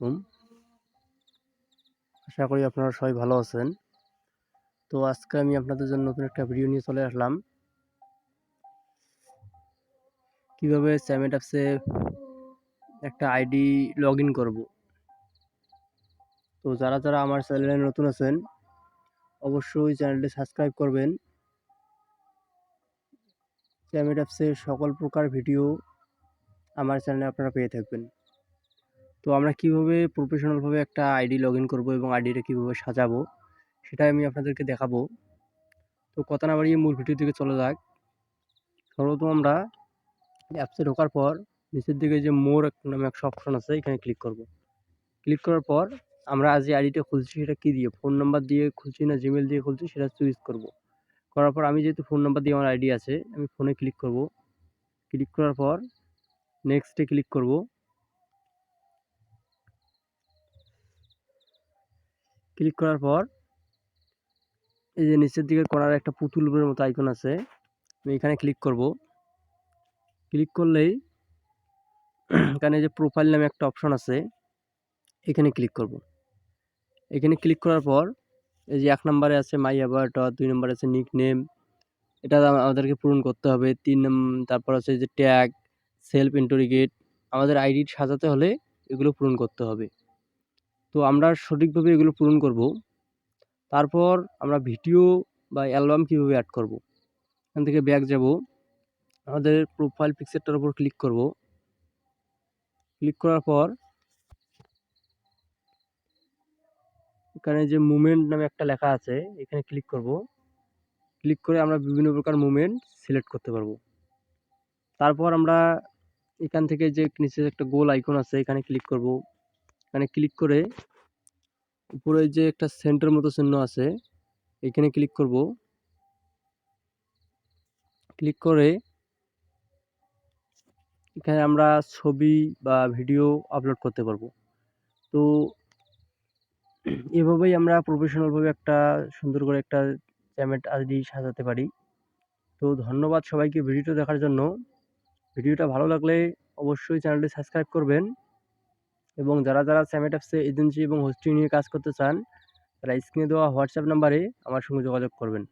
হুম আশা করি আপনারা সবাই ভালো আছেন। তো আজকে আমি আপনাদের জন্য নতুন একটা ভিডিও নিয়ে চলে আসলাম। কীভাবে স্যামেট অ্যাপসে একটা আইডি লগ ইন করব? তো যারা যারা আমার চ্যানেলে নতুন আছেন, অবশ্যই চ্যানেলটি সাবস্ক্রাইব করবেন। স্যামেট অ্যাপসের সকল প্রকার ভিডিও আমার চ্যানেলে আপনারা পেয়ে থাকবেন। তো আমরা কীভাবে প্রফেশনালভাবে একটা আইডি লগ ইন করব এবং আইডিটা কীভাবে সাজাবো, সেটাই আমি আপনাদেরকে দেখাবো। তো কথা না বাড়িয়ে মূল ভিডিও দিকে চলে যাক। সর্বপ্রথম আমরা অ্যাপসে ঢোকার পর নিচের দিকে যে মোর নামে একটা অপশন আছে, এখানে ক্লিক করব। ক্লিক করার পর আমরা আজ যে আইডিটা খুলছি, সেটা কী দিয়ে? ফোন নাম্বার দিয়ে খুলছি না জিমেল দিয়ে খুলছি, সেটা চুজ করব। করার পর আমি যেহেতু ফোন নাম্বার দিয়ে আমার আইডি আছে, আমি ফোনে ক্লিক করব। ক্লিক করার পর নেক্সটে ক্লিক করব। ক্লিক করার পর, এই যে নিচের দিকে করার একটা পুতুলের মতো আইকন আছে, আমি এখানে ক্লিক করব। ক্লিক করলেই এখানে যে প্রোফাইল নামে একটা অপশন আছে, এখানে ক্লিক করব। এখানে ক্লিক করার পর, এই যে এক নম্বরে আছে মাই অ্যাভারটর দুই নম্বরে আছে নিক নেম এটা আমাদেরকে পূরণ করতে হবে। তিন তারপর আছে যে ট্যাগ সেলফ ইন্টোরিগেট আমাদের আইডি সাজাতে হলে এগুলো পূরণ করতে হবে। তো আমরা সঠিকভাবে এগুলো পূরণ করব। তারপর আমরা ভিডিও বা অ্যালবাম কীভাবে অ্যাড করব? এখান থেকে ব্যাক যাব। আমাদের প্রোফাইল পিকচারটার উপর ক্লিক করব। ক্লিক করার পর এখানে যে মুমেন্ট নামে একটা লেখা আছে, এখানে ক্লিক করব। ক্লিক করে আমরা বিভিন্ন প্রকার মুমেন্ট সিলেক্ট করতে পারব। তারপর আমরা এখান থেকে যে নিচে একটা গোল আইকন আছে, এখানে ক্লিক করব। এখানে ক্লিক করে উপরে যে একটা সেন্টার মতো চিহ্ন আছে, এখানে ক্লিক করব। ক্লিক করে এখানে আমরা ছবি বা ভিডিও আপলোড করতে পারব। তো এভাবেই আমরা প্রফেশনালভাবে একটা সুন্দর করে একটা চ্যামেট আইডি সাজাতে পারি। তো ধন্যবাদ সবাইকে ভিডিওটা দেখার জন্য। ভিডিওটা ভালো লাগলে অবশ্যই চ্যানেলটি সাবস্ক্রাইব করবেন। এবং যারা যারা স্যামেট এজেন্সি এবং হোস্টিং নিয়ে কাজ করতে চান, তারা স্ক্রিনে দেওয়া হোয়াটসঅ্যাপ নাম্বারে আমার সঙ্গে যোগাযোগ করবেন।